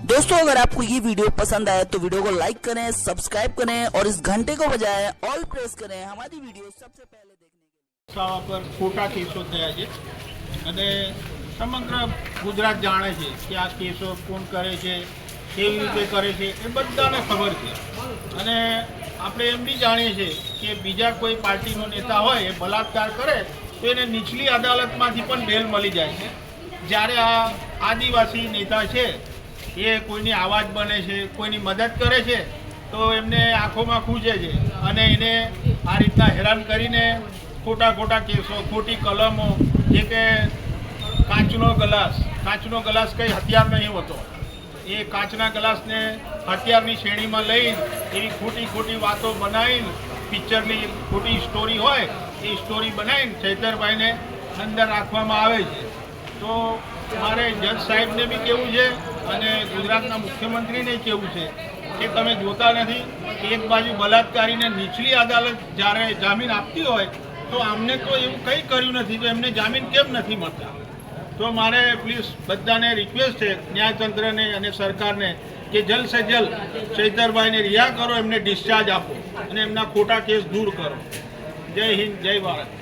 दोस्तों अगर आपको ये वीडियो पसंद आया तो वीडियो को लाइक करें सब्सक्राइब करें और इस घंटे को बजाय ऑल प्रेस करें हमारी वीडियो सबसे पहले देखने के लिए શાળા પર ખોટા કેસો થયા છે અને સમગ્ર ગુજરાત જાણે છે કે આ કેસો કોણ કરે છે કેવી રીતે કરે છે એ બધાને ખબર છે અને આપણે એમ બી જાણીએ છીએ કે બીજા કોઈ પાર્ટીનો નેતા હોય એ બલાત્કાર કરે તો એને નીચલી અદાલતમાંથી પણ બેલ મળી જાય છે જ્યારે આ આદિવાસી નેતા છે એ કોઈની આવાજ બને છે, કોઈની મદદ કરે છે, તો એમને આંખોમાં ખૂજે છે. અને એને આ રીતના હેરાન કરીને ખોટા ખોટા કેસો, ખોટી કલમો, જે કે કાચનો ગ્લાસ કાચનો ગ્લાસ કંઈ હથિયાર નહીં હોતો. એ કાચના ગ્લાસને હથિયારની શ્રેણીમાં લઈને એવી ખોટી ખોટી વાતો બનાવીને, પિક્ચરની ખોટી સ્ટોરી હોય, એ સ્ટોરી બનાવીને ચૈતરભાઈને અંદર રાખવામાં આવે છે. તો મારે જજ સાહેબને બી કેવું છે અને ગુજરાતના મુખ્યમંત્રીને કેવું છે કે તમે જોતા નથી એક બાજુ બલાત્કારીને નીચલી અદાલત જ્યારે જામીન આપતી હોય તો આમને તો એવું કંઈ કર્યું નથી તો એમને જામીન કેમ નથી મળતા? તો મારે પ્લીઝ બધાને રિક્વેસ્ટ છે, ન્યાયતંત્રને અને સરકારને કે જલ્દ સે જલ્દ ચૈતરભાઈને રિહા કરો, એમને ડિસ્ચાર્જ આપો અને એમના ખોટા કેસ દૂર કરો. જય હિન્દ, જય ભારત.